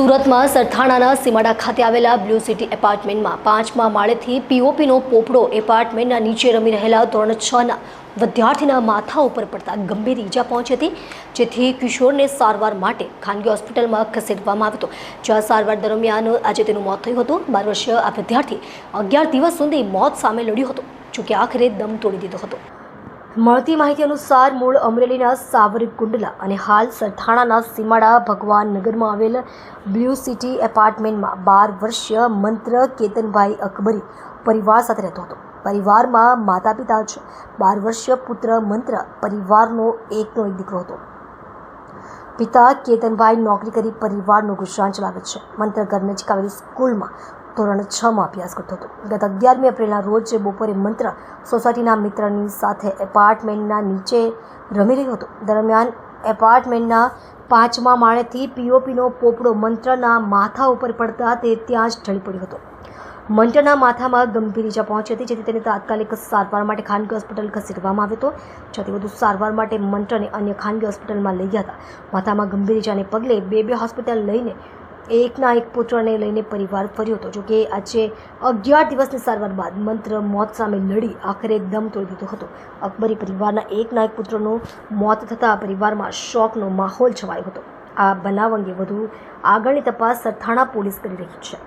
સુરતમાં સરથાણાના સીમાડા ખાતે આવેલા બ્લુ સિટી એપાર્ટમેન્ટમાં પાંચમા માળેથી પીઓપીનો પોપડો એપાર્ટમેન્ટના નીચે રમી રહેલા ધોરણ છના વિદ્યાર્થીના માથા ઉપર પડતા ગંભીર ઈજા પહોંચી હતી, જેથી કિશોરને સારવાર માટે ખાનગી હોસ્પિટલમાં ખસેડવામાં આવ્યો હતો. જ્યાં સારવાર દરમિયાન આજે તેનું મોત થયું હતું. બાર વર્ષીય આ વિદ્યાર્થી અગિયાર દિવસ સુધી મોત સામે લડ્યો હતો, જોકે આખરે દમ તોડી દીધો હતો. મળતી માહિતી અનુસાર મૂળ અમરેલીના સાવરકુંડલા અને હાલ સરથાણાના સીમાડા ભગવાન નગરમાં આવેલ બ્લુ સિટી એપાર્ટમેન્ટમાં બાર વર્ષીય મંત્ર કેતનભાઈ અકબરી પરિવાર સાથે રહેતો હતો. પરિવારમાં માતા પિતા છે બાર વર્ષીય પુત્ર મંત્ર પરિવારનો એકનો એક દીકરો હતો. પિતા કેતનભાઈ નોકરી કરી પરિવારનું ગુજરાન ચલાવે છે. મંત્ર ઘર નજીક આવેલી સ્કૂલમાં ધોરણ છમાં અભ્યાસ કરતો હતો. ગત અગિયારમી એપ્રિલના રોજ બપોરે મંત્ર સોસાયટીના મિત્રની સાથે એપાર્ટમેન્ટના નીચે રમી રહ્યો હતો. દરમિયાન એપાર્ટમેન્ટના પાંચમા માળેથી પીઓપીનો પોપડો મંત્રના માથા ઉપર પડતા તે ત્યાં જ ઢળી પડ્યો હતો. મંત્રના માથામાં ગંભીર ઈજા પહોંચી હતી, જેથી તેને તાત્કાલિક સારવાર માટે ખાનગી હોસ્પિટલ ખસેડવામાં આવ્યો હતો. જ્યાંથી વધુ સારવાર માટે મંત્રને અન્ય ખાનગી હોસ્પિટલમાં લઈ ગયા હતા. માથામાં ગંભીર ઈજાને પગલે બે બે હોસ્પિટલ લઈને એકના એક પુત્રને લઈને પરિવાર ફર્યો હતો. જોકે આજે અગિયાર દિવસની સારવાર બાદ મંત્ર મોત સામે લડી આખરે દમ તોડી દીધો હતો. અકબરી પરિવારના એકના એક પુત્રનું મોત થતાં પરિવારમાં શોકનો માહોલ છવાયો હતો. આ બનાવ અંગે વધુ આગળની તપાસ સરથાણા પોલીસ કરી રહી છે.